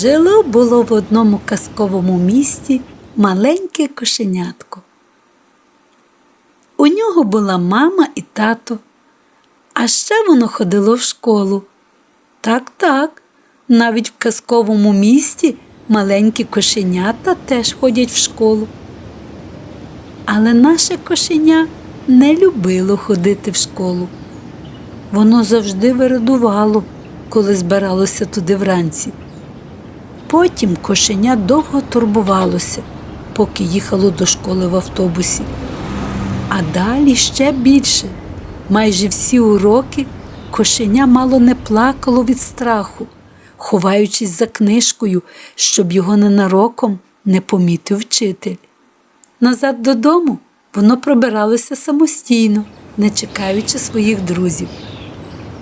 Жило було в одному казковому місті маленьке кошенятко. У нього була мама і тато, а ще воно ходило в школу. Так, так, навіть в казковому місті маленькі кошенята теж ходять в школу. Але наше кошеня не любило ходити в школу. Воно завжди вирадувало, коли збиралося туди вранці. Потім кошеня довго турбувалося, поки їхало до школи в автобусі. А далі ще більше. Майже всі уроки кошеня мало не плакало від страху, ховаючись за книжкою, щоб його ненароком не помітив вчитель. Назад додому воно пробиралося самостійно, не чекаючи своїх друзів.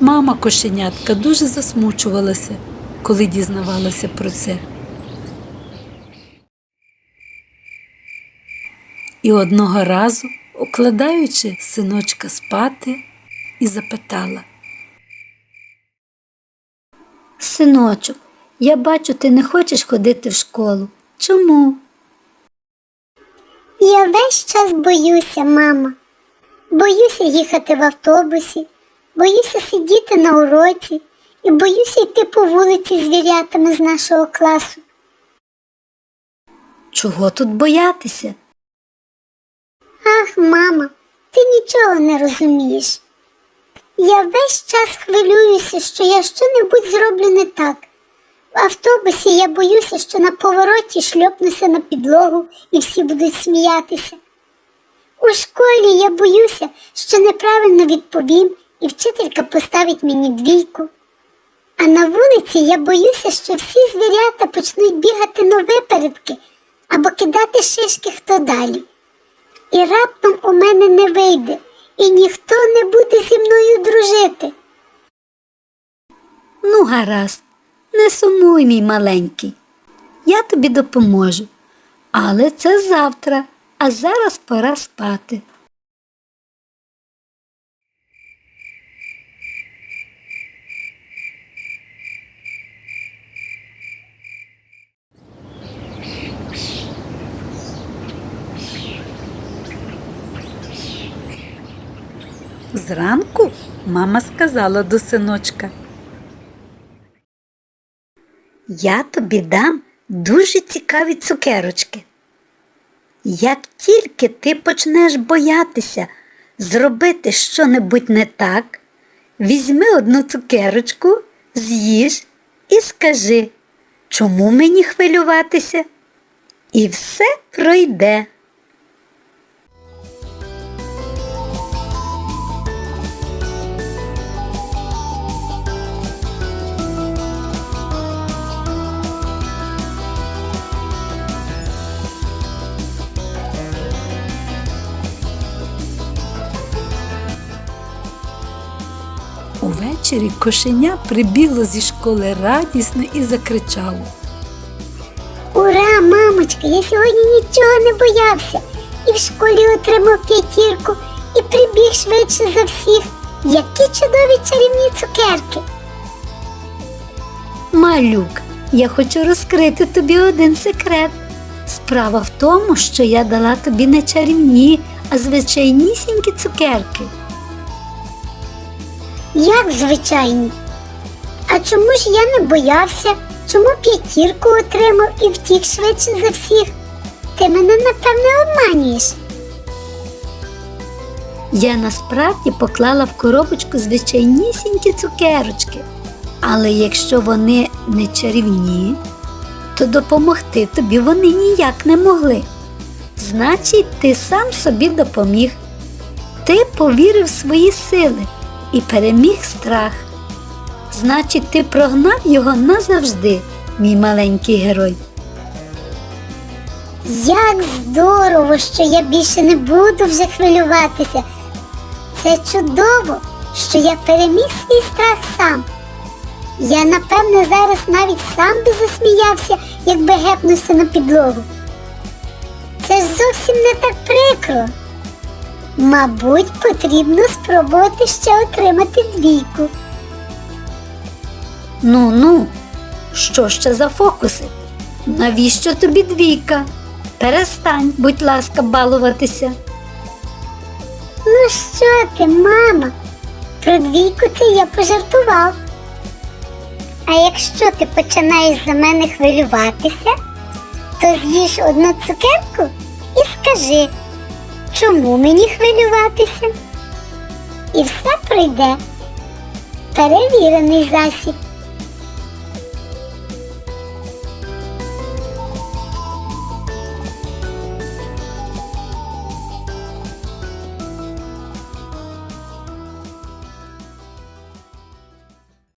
Мама кошенятка дуже засмучувалася, коли дізнавалася про це. І одного разу, укладаючи синочка спати, і запитала. Синочок, я бачу, ти не хочеш ходити в школу. Чому? Я весь час боюся, мама. Боюся їхати в автобусі, боюся сидіти на уроці і боюся йти по вулиці з звірятами з нашого класу. Чого тут боятися? Ах, мама, ти нічого не розумієш. Я весь час хвилююся, що я щонебудь зроблю не так. В автобусі я боюся, що на повороті шльопнуся на підлогу і всі будуть сміятися. У школі я боюся, що неправильно відповім і вчителька поставить мені двійку. А на вулиці я боюся, що всі звірята почнуть бігати на випередки або кидати шишки хто далі. І раптом у мене не вийде, і ніхто не буде зі мною дружити. Ну, гаразд, не сумуй, мій маленький. Я тобі допоможу. Але це завтра, а зараз пора спати. Зранку мама сказала до синочка. Я тобі дам дуже цікаві цукерочки. Як тільки ти почнеш боятися зробити щонебудь не так, візьми одну цукерочку, з'їж і скажи, чому мені хвилюватися? І все пройде. Увечері кошеня прибігло зі школи радісно і закричало. Ура, мамочка, я сьогодні нічого не боявся. І в школі отримав п'ятірку, і прибіг швидше за всіх. Які чудові чарівні цукерки. Малюк, я хочу розкрити тобі один секрет. Справа в тому, що я дала тобі не чарівні, а звичайнісінькі цукерки. Як звичайні. А чому ж я не боявся? Чому п'ятірку отримав і втік швидше за всіх? Ти мене напевне обманюєш. Я насправді поклала в коробочку звичайнісінькі цукерочки. Але якщо вони не чарівні, то допомогти тобі вони ніяк не могли. Значить, ти сам собі допоміг. Ти повірив свої сили і переміг страх. Значить, ти прогнав його назавжди, мій маленький герой. Як здорово, що я більше не буду вже хвилюватися. Це чудово, що я переміг свій страх сам. Я, напевне, зараз навіть сам би засміявся, якби гепнувся на підлогу. Це ж зовсім не так прикро. Мабуть, потрібно спробувати ще отримати двійку. Ну ну, Що ще за фокуси? Навіщо тобі двійка? Перестань, будь ласка, балуватися. Ну що ти, мама? Про двійку це я пожартував. А якщо ти починаєш за мене хвилюватися, то з'їж одну цукерку і скажи, чому мені хвилюватися? І все пройде. Перевірений засіб.